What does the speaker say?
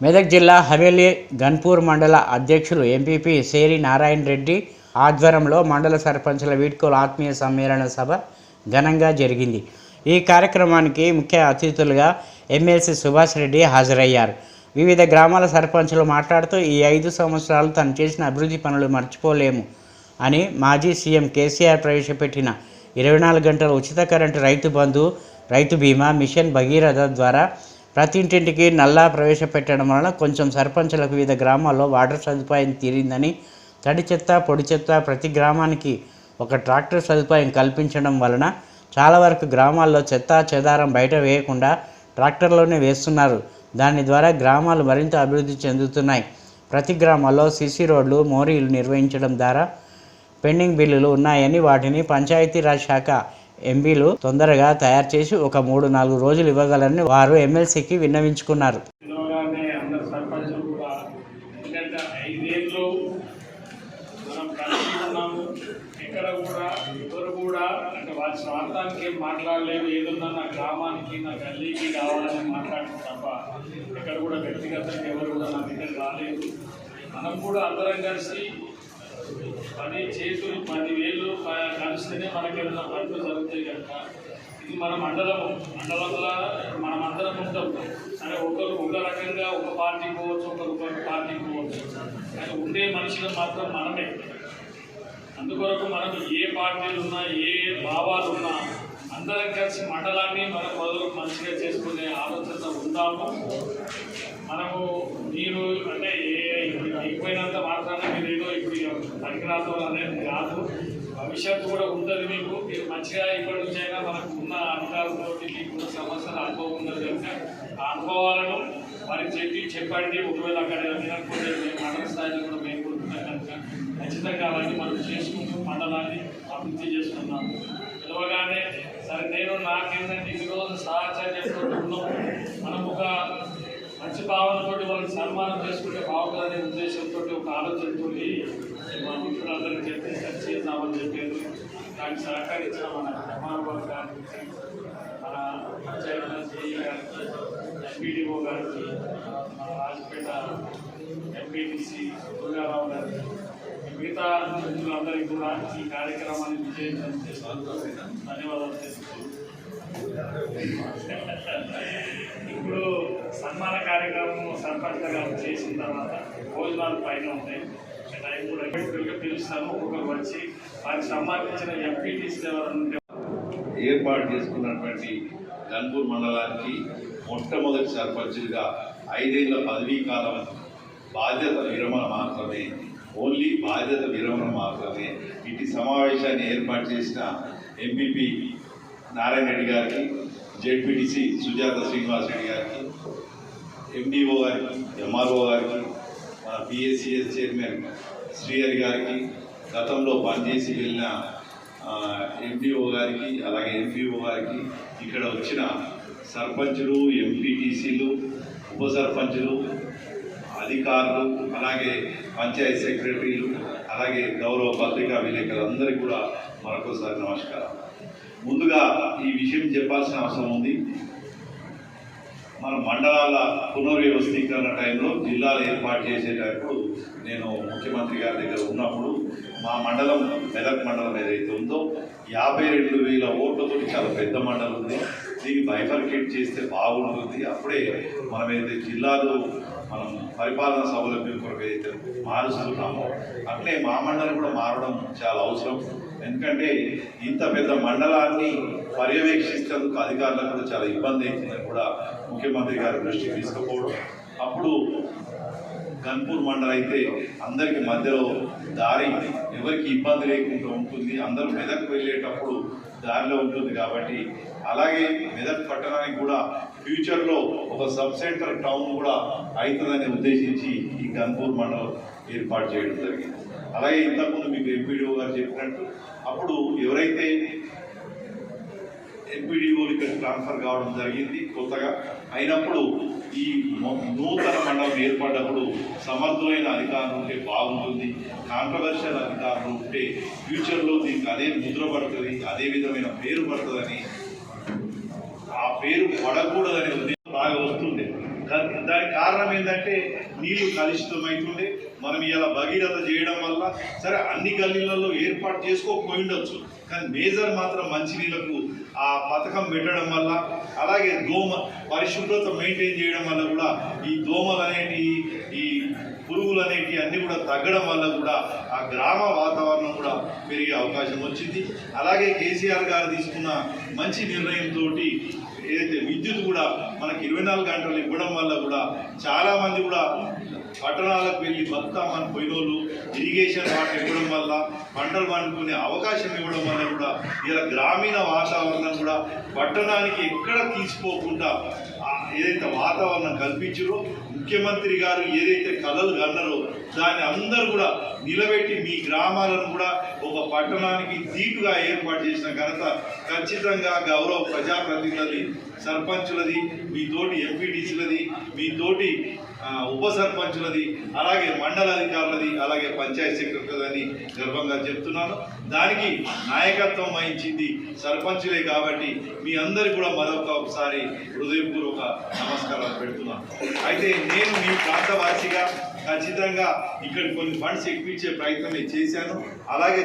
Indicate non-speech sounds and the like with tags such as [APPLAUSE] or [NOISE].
మెదక్ జిల్లా హవేలీ గన్పూర్ మండల అధ్యక్షులు ఎంపీపీ సేరి నారాయణ రెడ్డి ఆధ్వర్యంలో మండల సర్పంచుల వీడ్కోలు ఆత్మీయ సమ్మేళన సభ ఘనంగా జరిగింది. ఈ కార్యక్రమానికి ముఖ్య అతిథులుగా ఎమ్మెల్సీ సుభాష్ రెడ్డి హాజరయ్యారు. వివిధ గ్రామాల సర్పంచులు మాట్లాడుతూ ఈ ఐదు సంవత్సరాలు తను చేసిన అభివృద్ధి పనులు మర్చిపోలేము అని మాజీ సీఎం కేసీఆర్ ప్రవేశపెట్టిన ఇరవై నాలుగు గంటల ఉచిత కరెంటు రైతు బంధు రైతు బీమా మిషన్ భగీరథ ద్వారా ప్రతి ఇంటింటికి నల్లా ప్రవేశపెట్టడం వలన కొంచెం సర్పంచులకు వివిధ గ్రామాల్లో వాటర్ సదుపాయం తీరిందని తడి చెత్త పొడి చెత్త ప్రతి గ్రామానికి ఒక ట్రాక్టర్ సదుపాయం కల్పించడం వలన చాలా వరకు గ్రామాల్లో చెత్త చెదారం బయట వేయకుండా ట్రాక్టర్లోనే వేస్తున్నారు. దాని ద్వారా గ్రామాలు మరింత అభివృద్ధి చెందుతున్నాయి. ప్రతి గ్రామాల్లో సిసి రోడ్లు మోరీలు నిర్వహించడం ద్వారా పెండింగ్ బిల్లులు ఉన్నాయని వాటిని పంచాయతీరాజ్ శాఖ ఎంపీలు తొందరగా తయారు చేసి ఒక మూడు నాలుగు రోజులు ఇవ్వగలని వారు ఎమ్మెల్సీకి విన్నవించుకున్నారు. పిలవగానే కూడా ఎక్కడ కూడా ఎవరు కూడా అంటే వాళ్ళ స్వార్థానికి ఏం మాట్లాడలేదు. ఏదన్నా నా గ్రామానికి నా గల్లీకి కావాలని మాట్లాడటం తప్ప ఎక్కడ కూడా వ్యక్తిగతంగా ఎవరు కూడా నా దగ్గర రాలేదు. మనం కూడా అందరం కలిసి పని చేతులు పది వేలు కలిస్తేనే మనకి ఏదైనా పనులు జరుగుతాయి కనుక ఇది మన మండలము. మండలంలో మనం అందరం ఉంటాం. అంటే ఒకరు ఒక రకంగా ఒక పార్టీ పోవచ్చు ఒకరు ఒక పార్టీ పోవచ్చు. కానీ ఉండే మనుషులు మాత్రం మనమే. అందుకొరకు మనం ఏ పార్టీలు ఉన్నా ఏ భావాలు ఉన్నా అందరం కలిసి మండలాన్ని మనం మొదలు మంచిగా చేసుకునే ఆలోచన ఉందాము. మనము మీరు అంటే ఏ అయిపోయినంత మాత్రాన మీరు ఏదో ఇప్పుడు పనికిరాదు అనేది కాదు. భవిష్యత్తు కూడా ఉంటుంది మీకు. మీరు మంచిగా ఇప్పటి నుంచి అయినా మనకు ఉన్న అధికారులతో మీకు ఉన్న సమస్యలు అనుభవం ఉన్నది కనుక ఆ అనుభవాలను వారికి చెప్పి చెప్పండి. ఒకవేళ అక్కడ వినకపోతే మేము మండల స్థాయిలో కూడా మేము కొడుతున్నాం కనుక ఖచ్చితంగా అవన్నీ మనం చేసుకుంటూ మండలాన్ని అభివృద్ధి చేసుకున్నాము పిలవగానే సరే నేను నాకేంటంటే ఈరోజు సహచర్యంతో ఉన్నాం. మనం ఒక మంచి భావనతో వాళ్ళని సన్మానం చేసుకుంటే బాగుంటుందనే ఉద్దేశంతో ఒక ఆలోచనతో మా మిత్రులందరికీ చెప్పి సెర్చ్ చేద్దామని చెప్పారు దానికి సహకరించిన మన రమాబాబు గారికి మన పంచాయతీ జేఈ గారికి ఎంపీడీఓ గారికి మన రాజపేట ఎంపీటీసీ దుర్గారావు గారికి మిగతా మిత్రులందరికీ కూడా ఈ కార్యక్రమాన్ని విజయవంతం చేసినందుకు ధన్యవాదాలు తెలుపుతున్నాను [LAUGHS] ఇప్పుడు సన్మాన కార్యక్రమం సర్పంచ్ గారు చేసిన తర్వాత భోజనాలు పైన ఉంటాయి. టైం కూడా ఎక్కువగా పిలుస్తాము. ఒక్కొక్కరు వచ్చి వారికి సంబంధించిన ఎంపీటీసీ ఎవరంటే ఏర్పాటు చేసుకున్నటువంటి గన్పూర్ మండలానికి మొట్టమొదటి సర్పంచులుగా ఐదేళ్ళ పదవీ కాలం బాధ్యత విరమణ మాత్రమే. ఓన్లీ బాధ్యత విరమణ మాత్రమే. ఇటు సమావేశాన్ని ఏర్పాటు చేసిన ఎంపీపీ నారాయణ రెడ్డి గారికి జెడ్పీటీసీ సుజాత శ్రీనివాస్ రెడ్డి గారికి ఎండిఓ గారికి ఎంఆర్ఓ గారికి మన పిఎస్సిఎస్ చైర్మన్ శ్రీహరి గారికి గతంలో పనిచేసి వెళ్ళిన ఎండిఓ గారికి అలాగే ఎంపీఓ గారికి ఇక్కడ వచ్చిన సర్పంచులు ఎంపీటీసీలు ఉప సర్పంచులు అధికారులు అలాగే పంచాయత్ సెక్రటరీలు అలాగే గౌరవ పత్రికా విలేకరులందరికీ కూడా మరొకసారి నమస్కారం. ముందుగా ఈ విషయం చెప్పాల్సిన అవసరం ఉంది. మన మండలాల పునర్వ్యవస్థీకరణ టైంలో జిల్లాలు ఏర్పాటు చేసేటప్పుడు నేను ముఖ్యమంత్రి గారి దగ్గర ఉన్నప్పుడు మా మండలం మెదక్ మండలం ఏదైతే ఉందో యాభై రెండు వేల ఓట్లతో చాలా పెద్ద మండలం ఉంది. దీన్ని బైఫర్కేట్ చేస్తే బాగుంటుంది. అప్పుడే మనమైతే జిల్లాలో మనం పరిపాలన సౌలభ్యం కొరకు అయితే మారుస్తున్నామో అట్లే మా మండలం కూడా మారడం చాలా అవసరం. ఎందుకంటే ఇంత పెద్ద మండలాన్ని పర్యవేక్షిస్తేందుకు అధికారులకు కూడా చాలా ఇబ్బంది అవుతుందని కూడా ముఖ్యమంత్రి గారి దృష్టికి తీసుకుపోవడం. అప్పుడు గన్పూర్ మండలం అయితే అందరికి మధ్యలో దారి ఎవరికి ఇబ్బంది లేకుండా ఉంటుంది. అందరూ మెదక్ వెళ్ళేటప్పుడు దారిలో ఉంటుంది కాబట్టి అలాగే మెదక్ పట్టణానికి కూడా ఫ్యూచర్లో ఒక సబ్ సెంటర్ టౌన్ కూడా అవుతుందని ఉద్దేశించి ఈ గన్పూర్ మండలం ఏర్పాటు చేయడం జరిగింది. అలాగే ఇంతకుముందు మీకు ఎంపీడీఓ గారు చెప్పినట్టు అప్పుడు ఎవరైతే ఎంపీడీఓలు ఇక్కడ ట్రాన్స్ఫర్ కావడం జరిగింది కొత్తగా అయినప్పుడు ఈ నూతన మండలం ఏర్పడ్డప్పుడు సమర్థులైన అధికారులు ఉంటే బాగుంటుంది కాంట్రవర్షియల్ అధికారులు ఉంటే ఫ్యూచర్లో దీనికి అదే ముద్ర పడుతుంది అదే విధమైన పేరు పడుతుందని ఆ పేరు పడకూడదనే ఉద్దేశం బాగా వస్తుంది దానికి కారణం ఏంటంటే నీళ్ళు కలుషితమవుతుండే మనం ఇలా భగీరథ చేయడం వల్ల సరే అన్ని గల్లీలలో ఏర్పాటు చేసుకోకపోయి ఉండొచ్చు. కానీ మేజర్ మాత్రం మంచినీళ్ళకు ఆ పథకం పెట్టడం వల్ల అలాగే దోమ పరిశుభ్రత మెయింటైన్ చేయడం వల్ల కూడా ఈ దోమలు అనేటి ఈ పురుగులు అనేవి అన్నీ కూడా తగ్గడం వల్ల కూడా ఆ గ్రామ వాతావరణం కూడా పెరిగే అవకాశం వచ్చింది. అలాగే కేసీఆర్ గారు తీసుకున్న మంచి నిర్ణయంతో ఏదైతే విద్యుత్ కూడా మనకి ఇరవై నాలుగు గంటలు ఇవ్వడం వల్ల కూడా చాలామంది కూడా పట్టణాలకు వెళ్ళి బతుకామని పోయిన వాళ్ళు ఇరిగేషన్ వాటర్ ఇవ్వడం వల్ల పంటలు పండుకునే అవకాశం ఇవ్వడం వల్ల కూడా ఇలా గ్రామీణ వాతావరణం కూడా పట్టణానికి ఎక్కడ తీసుకోకుండా ఏదైతే వాతావరణం కల్పించారో ముఖ్యమంత్రి గారు ఏదైతే కథలు కన్నారో దాన్ని అందరూ కూడా నిలబెట్టి మీ గ్రామాలను కూడా ఒక పట్టణానికి దీటుగా ఏర్పాటు చేసిన ఘనత ఖచ్చితంగా గౌరవ ప్రజాప్రతినిధులది. సర్పంచులది మీ తోటి ఎంపీటీసీలది మీ తోటి ఉప సర్పంచులది అలాగే మండల అధికారులది అలాగే పంచాయత్ సెక్రటరీలని గర్వంగా చెప్తున్నాను. దానికి నాయకత్వం వహించింది సర్పంచులే కాబట్టి మీ అందరికి కూడా మరొక ఒకసారి హృదయపూర్వక నమస్కారాలు పెడుతున్నాను. అయితే నేను మీ ప్రాంతవాసిగా ఖచ్చితంగా ఇక్కడ కొన్ని ఫండ్స్ ఎక్కించే ప్రయత్నం చేశాను. అలాగే